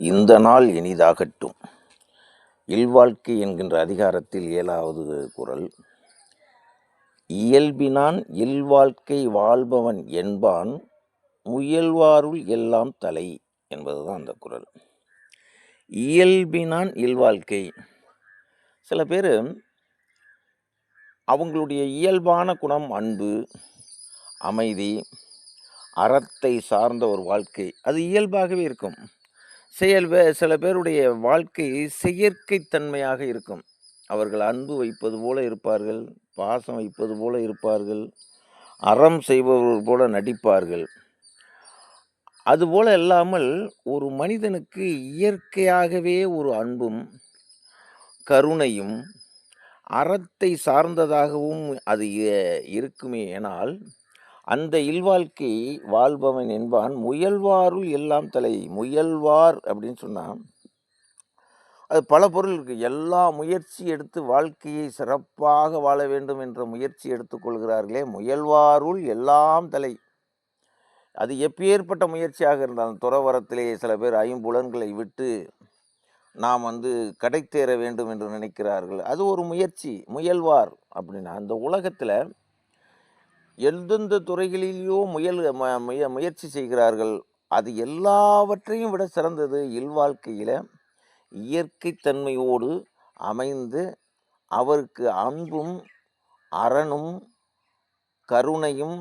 இந்த நாள் இனிதாகட்டும். இல்வாழ்க்கை என்கின்ற அதிகாரத்தில் ஏழாவது குறள் இயல்பினான் இல்வாழ்க்கை வாழ்பவன் என்பான் முயல்வாருள் எல்லாம் தலை என்பதுதான் அந்த குறள் இயல்பினான் இல்வாழ்க்கை. சில பேர் அவங்களுடைய இயல்பான குணம் அன்பு அமைதி அறத்தை சார்ந்த ஒரு வாழ்க்கை. அது இயல்பாகவே இருக்கும். செயல் சில பேருடைய வாழ்க்கை செயற்கைத்தன்மையாக இருக்கும். அவர்கள் அன்பு வைப்பது போல இருப்பார்கள் பாசம் வைப்பது போல இருப்பார்கள் அறம் செய்பவர்கள் போல நடிப்பார்கள். அதுபோல இல்லாமல் ஒரு மனிதனுக்கு இயற்கையாகவே ஒரு அன்பும் கருணையும் அறத்தை சார்ந்ததாகவும் அது இருக்குமே ஏனால் அந்த இல்வாழ்க்கை வாழ்பவன் என்பான். முயல்வாருள் எல்லாம் தலை. முயல்வார் அப்படின்னு சொன்னால் அது பல பொருள் இருக்குது எல்லா முயற்சி எடுத்து வாழ்க்கையை சிறப்பாக வாழ வேண்டும் என்ற முயற்சி எடுத்துக்கொள்கிறார்களே முயல்வாருள் எல்லாம் தலை. அது எப்பேற்பட்ட முயற்சியாக இருந்தாலும் துறவரத்திலேயே சில பேர் ஐம்புலன்களை விட்டு நாம் வந்து கடை தேர வேண்டும் என்று நினைக்கிறார்கள். அது ஒரு முயற்சி. முயல்வார் அப்படின்னா அந்த உலகத்தில் எந்தெந்த துறைகளிலேயோ முயல் ம- முய முயற்சி செய்கிறார்கள் அது எல்லாவற்றையும் விட சிறந்தது இல்வாழ்க்கையில் இயற்கை தன்மையோடு அமைந்து அவருக்கு அன்பும் அறனும் கருணையும்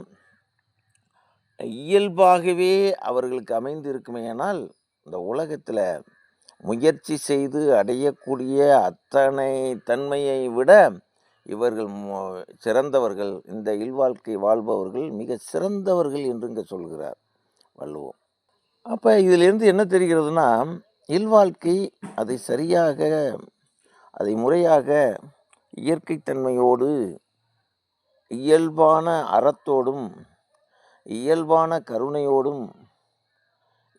இயல்பாகவே அவர்களுக்கு அமைந்திருக்குமேயானால் இந்த உலகத்தில் முயற்சி செய்து அடையக்கூடிய அத்தனை தன்மையை விட இவர்கள் சிறந்தவர்கள் இந்த இல்வாழ்க்கை வாழ்பவர்கள் மிக சிறந்தவர்கள் என்று இங்கே சொல்கிறார் வள்ளுவோம். அப்போ இதிலிருந்து என்ன தெரிகிறதுனா இல்வாழ்க்கை அதை சரியாக அதை முறையாக இயற்கைத்தன்மையோடு இயல்பான அறத்தோடும் இயல்பான கருணையோடும்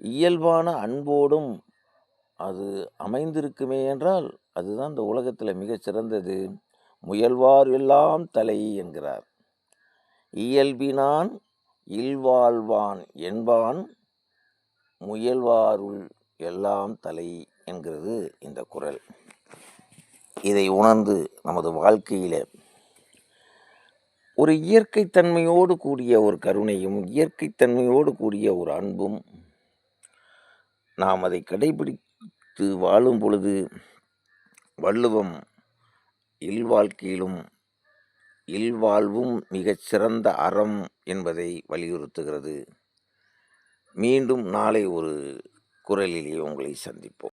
இயல்பான அன்போடும் அது அமைந்திருக்குமே என்றால் அதுதான் இந்த உலகத்தில் மிகச் சிறந்தது. முயல்வார் எல்லாம் தலை என்கிறார். இயல்பினான் இல்வாழ்வான் என்பான் முயல்வாருள் எல்லாம் தலை என்கிறது இந்த குறள் இதை உணர்ந்து நமது வாழ்க்கையில் ஒரு இயற்கைத்தன்மையோடு கூடிய ஒரு கருணையும் இயற்கைத்தன்மையோடு கூடிய ஒரு அன்பும் நாம் அதை கடைபிடித்து வாழும் பொழுது வள்ளுவம் இல்வாழ்க்கையிலும் இல்வாழ்வும் மிகச் சிறந்த அறம் என்பதை வலியுறுத்துகிறது. மீண்டும் நாளை ஒரு குரலிலே உங்களை சந்திப்போம்.